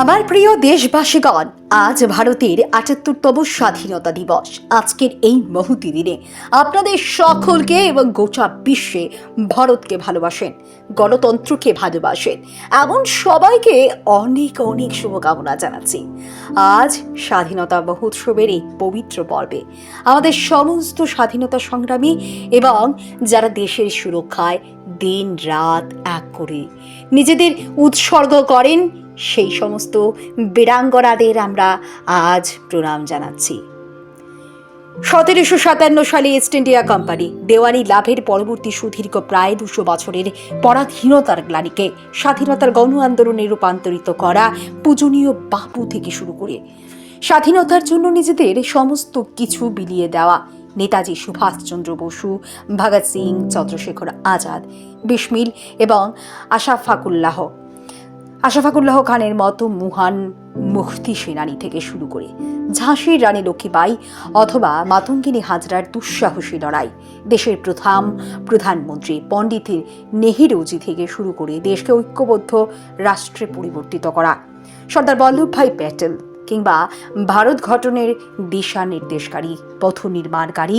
আমার প্রিয় দেশবাসীগণ, আজ ভারতের আটাত্তরতম স্বাধীনতা দিবস। আজকের এই মুহূর্তে দিনে আপনাদের সকলকে এবং গোটা বিশ্বে ভারতকে ভালোবাসেন, গণতন্ত্রকে ভালোবাসেন, এমন সবাইকে অনেক অনেক শুভকামনা জানাচ্ছি। আজ স্বাধীনতা মহোৎসবের এই পবিত্র পর্বে আমাদের সমস্ত স্বাধীনতা সংগ্রামী এবং যারা দেশের সুরক্ষায় দিন রাত এক করে নিজেদের উৎসর্গ করেন সেই সমস্ত বীরাঙ্গনাদের আমরা আজ প্রণাম জানাচ্ছি। সতেরোশো সাতান্ন সালে ইস্ট ইন্ডিয়া কোম্পানি দেওয়ানি লাভের পরবর্তী সুদীর্ঘ প্রায় দুশো বছরের পরাধীনতার গ্লানিকে স্বাধীনতার গণ আন্দোলনে রূপান্তরিত করা পূজনীয় বাপু থেকে শুরু করে স্বাধীনতার জন্য নিজেদের সমস্ত কিছু বিলিয়ে দেওয়া নেতাজি সুভাষচন্দ্র বসু, ভগৎ সিং, চন্দ্রশেখর আজাদ, বিসমিল এবং আশাফাকুল্লাহ আশাফাকুল্লাহ খানের মতো মহান মুক্তি সেনানী থেকে শুরু করে ঝাঁসির রানী লক্ষ্মীবাই অথবা মাতঙ্গিনী হাজরার দুঃসাহসী লড়াই দেশের প্রথম প্রধানমন্ত্রী পণ্ডিত নেহেরুজি থেকে শুরু করে দেশকে ঐক্যবদ্ধ, রাষ্ট্রে পরিবর্তিত করা। সর্দার বল্লভভাই প্যাটেল কিংবা ভারত গঠনের দিশা নির্দেশকারী, পথ নির্মাণকারী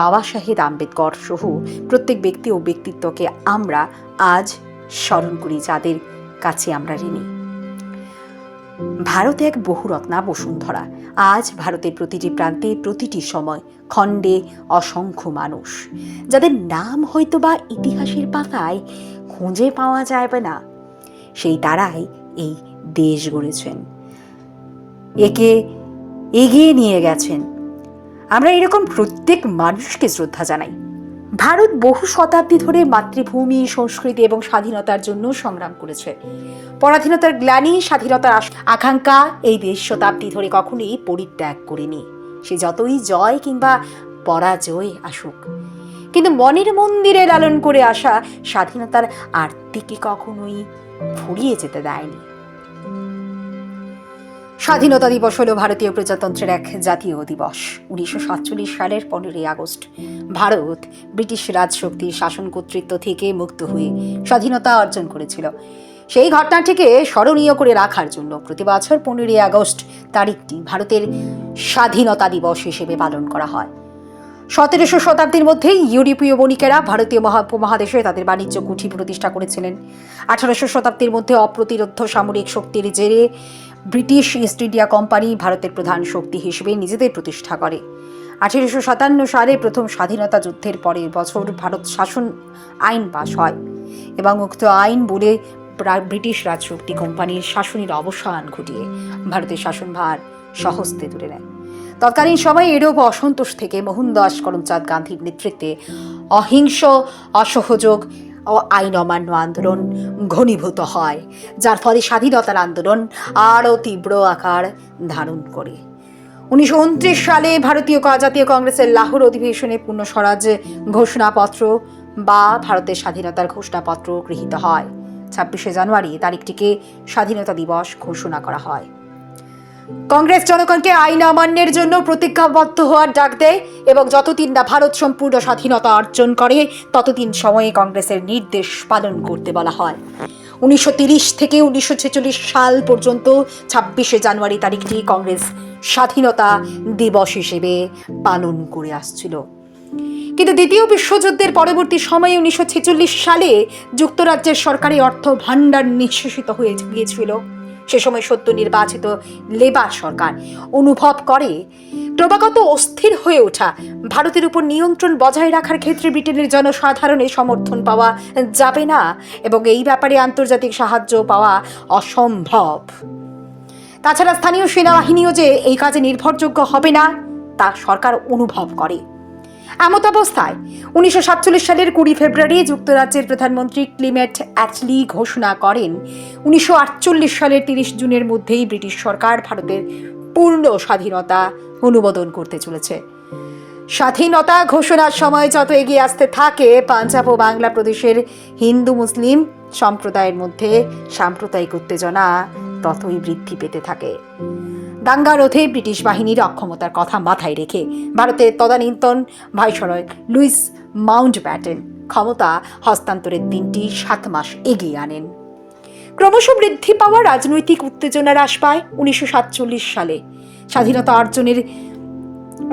বাবা সাহেব আম্বেদকর সহ প্রত্যেক ব্যক্তি ও ব্যক্তিত্বকে আমরা আজ স্মরণ করি যাদের কাছে আমরা ঋণী। ভারত এক বহুরত্না বসুন্ধরা। আজ ভারতের প্রতিটি প্রান্তে প্রতিটি সময় খণ্ডে অসংখ্য মানুষ। যাদের নাম হয়তো বা ইতিহাসের পাতায় খুঁজে পাওয়া যাবে না, সেই তারাই এই দেশ গড়েছেন। একে এগিয়ে নিয়ে গেছেন। আমরা এরকম প্রত্যেক মানুষকে শ্রদ্ধা জানাই। ভারত বহু শতাব্দী ধরে মাতৃভূমি, সংস্কৃতি এবং স্বাধীনতার জন্য সংগ্রাম করেছে। পরাধীনতার গ্লানি, স্বাধীনতার আকাঙ্ক্ষা এই দেশ শতাব্দী ধরে কখনোই পরিত্যাগ করেনি। সে যতই জয় কিংবা পরাজয় আসুক। কিন্তু মনের মন্দিরে লালন করে আসা স্বাধীনতার আরতিকে কখনোই ফুরিয়ে যেতে দেয়নি। স্বাধীনতা দিবস হল ভারতীয় প্রজাতন্ত্রের এক জাতীয় দিবস। উনিশশো সাতচল্লিশ সালের পনেরোই আগস্ট, ভারত ব্রিটিশ রাজশক্তির শাসন কর্তৃত্ব থেকে মুক্ত হয়ে স্বাধীনতা অর্জন করেছিল। সেই ঘটনাটিকে স্মরণীয় করে রাখার জন্য প্রতি বছর পনেরোই আগস্ট তারিখটি ভারতের স্বাধীনতা দিবস হিসেবে পালন করা হয়। সতেরোশো শতাব্দীর মধ্যেই ইউরোপীয় বণিকেরা ভারতীয় মহা, উপমহাদেশে তাদের বাণিজ্য কুঠি প্রতিষ্ঠা করেছিলেন। আঠারোশো শতাব্দীর মধ্যে অপ্রতিরোধ সামরিক শক্তির জেরে ব্রিটিশ ইস্ট ইন্ডিয়া কোম্পানি ভারতের প্রধান শক্তি হিসেবে নিজেদের প্রতিষ্ঠা করে। আঠেরোশো সাতান্ন সালে প্রথম স্বাধীনতা যুদ্ধের পরের বছর ভারত শাসন আইন পাশ হয় এবং উক্ত আইন বলে ব্রিটিশ রাজশক্তি কোম্পানির শাসনের অবসান ঘটিয়ে ভারতের শাসনভার সহস্তে তুলে নেয়। তৎকালীন সময়ে এরূপ অসন্তোষ থেকে মোহনদাস করমচাঁদ গান্ধীর নেতৃত্বে অহিংস, অসহযোগ ও আইন অমান্য আন্দোলন ঘনীভূত হয়, যার ফলে স্বাধীনতার আন্দোলন আরও তীব্র আকার ধারণ করে। উনিশশো উনত্রিশ সালে ভারতীয় জাতীয় কংগ্রেসের লাহোর অধিবেশনে পূর্ণ স্বরাজ ঘোষণাপত্র বা ভারতের স্বাধীনতার ঘোষণাপত্র গৃহীত হয়। ছাব্বিশে জানুয়ারি তারিখটিকে স্বাধীনতা দিবস ঘোষণা করা হয়। কংগ্রেস জনগণকে আইন অমান্যের জন্য প্রতিজ্ঞাবদ্ধ হওয়ার ডাক দেয় এবং যতদিন না ভারত সম্পূর্ণ স্বাধীনতা অর্জন করে, ততদিন সময়ে কংগ্রেসের নির্দেশ পালন করতে বলা হয়। উনিশশো থেকে উনিশশো ছেচল্লিশ সাল পর্যন্ত ছাব্বিশে জানুয়ারি তারিখটি কংগ্রেস স্বাধীনতা দিবস হিসেবে পালন করে আসছিল। কিন্তু দ্বিতীয় বিশ্বযুদ্ধের পরবর্তী সময়ে উনিশশো ছেচল্লিশ সালে যুক্তরাজ্যের সরকারি অর্থ ভাণ্ডার নিঃশেষিত হয়ে গিয়েছিল। সে সময় সত্য নির্বাচিত লেবার সরকার অনুভব করে, ক্রমাগত অস্থির হয়ে ওঠা, ভারতের উপর নিয়ন্ত্রণ বজায় রাখার ক্ষেত্রে ব্রিটেনের জনসাধারণের সমর্থন পাওয়া যাবে না এবং এই ব্যাপারে আন্তর্জাতিক সাহায্য পাওয়া অসম্ভব। তাছাড়া স্থানীয় সেনাবাহিনীও যে এই কাজে নির্ভরযোগ্য হবে না, তা সরকার অনুভব করে। এমত অবস্থায় উনিশশো সাতচল্লিশ সালের কুড়ি ফেব্রুয়ারি যুক্তরাজ্যের প্রধানমন্ত্রী ক্লিমেট অ্যাটলি ঘোষণা করেন, উনিশশো আটচল্লিশ সালের তিরিশ জুনের মধ্যেই ব্রিটিশ সরকার ভারতের পূর্ণ স্বাধীনতা অনুমোদন করতে চলেছে। স্বাধীনতা ঘোষণার সময় যত এগিয়ে আসতে থাকে, পাঞ্জাব ও বাংলা প্রদেশের হিন্দু, মুসলিম সম্প্রদায়ের মধ্যে সাম্প্রদায়িক উত্তেজনা ততই বৃদ্ধি পেতে থাকে। দাঙ্গা রোধে ব্রিটিশ বাহিনীর অক্ষমতার কথা মাথায় রেখে ভারতের তদানীন্তন ভাইসরয় লুইস মাউন্ট ব্যাটেন ক্ষমতা হস্তান্তরের দিনটি সাত মাস এগিয়ে আনেন। ক্রমশ বৃদ্ধি পাওয়া রাজনৈতিক উত্তেজনা হ্রাস পায় উনিশশো সাতচল্লিশ সালে। স্বাধীনতা অর্জনের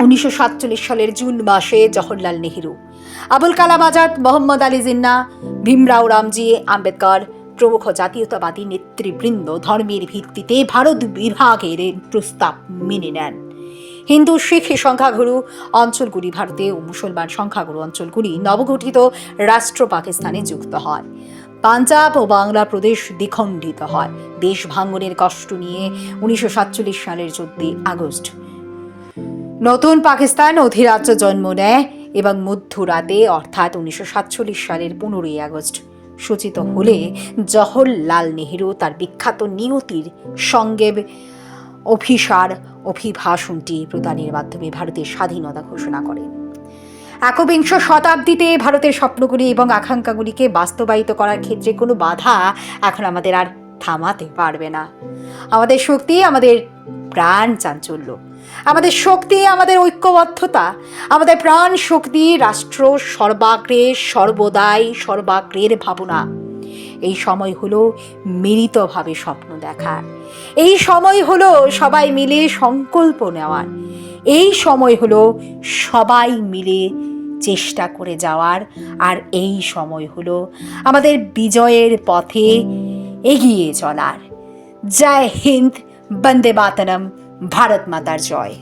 উনিশশো সাতচল্লিশ সালের জুন মাসে জওহরলাল নেহেরু, আবুল কালাম আজাদ, মোহাম্মদ আলী জিন্না, ভীমরাও রামজি, আম্বেদকর প্রমুখ জাতীয়তাবাদী নেতৃবৃন্দ ধর্মের ভিত্তিতে ভারত বিভাগের প্রস্তাব মেনে নেন। হিন্দু, শিখ সংখ্যাগুরু অঞ্চলগুলি ভারতে ও মুসলমান সংখ্যাগুরু অঞ্চলগুলি নবগঠিত রাষ্ট্র পাকিস্তানে যুক্ত হয়। পাঞ্জাব ও বাংলা প্রদেশ দ্বিখণ্ডিত হয়। দেশ ভাঙ্গনের কষ্ট নিয়ে উনিশশো সাতচল্লিশ সালের চোদ্দই আগস্ট। নতুন পাকিস্তান অধিরাজ্য জন্ম নেয় এবং মধ্যরাতে, অর্থাৎ উনিশশো সাতচল্লিশ সালের পনেরোই আগস্ট। সূচিত হলে জওহরলাল নেহেরু তার বিখ্যাত নিয়তির সঙ্গে অভিসার অভিভাষণটি প্রদানের মাধ্যমে ভারতের স্বাধীনতা ঘোষণা করেন একবিংশ শতাব্দীতে ভারতের স্বপ্নগুলি এবং আকাঙ্ক্ষাগুলিকে বাস্তবায়িত করার ক্ষেত্রে কোনো বাধা এখন আমাদের আর থামাতে পারবে না। আমাদের শক্তি, আমাদের প্রাণ চাঞ্চল্য। আমাদের শক্তি, আমাদের ঐক্যবদ্ধতা, আমাদের প্রাণ শক্তি রাষ্ট্র সর্বাগ্রে সর্বদাই সর্বাগ্রের ভাবনা। এই সময় হলো মিলিতভাবে স্বপ্ন দেখার এই সময় হলো সবাই মিলে সংকল্প নেওয়ার। এই সময় হলো সবাই মিলে চেষ্টা করে যাওয়ার। আর এই সময় হলো আমাদের বিজয়ের পথে এগিয়ে চলার। জয় হিন্দ। বন্দে মাতরম ভারত মাতার জয়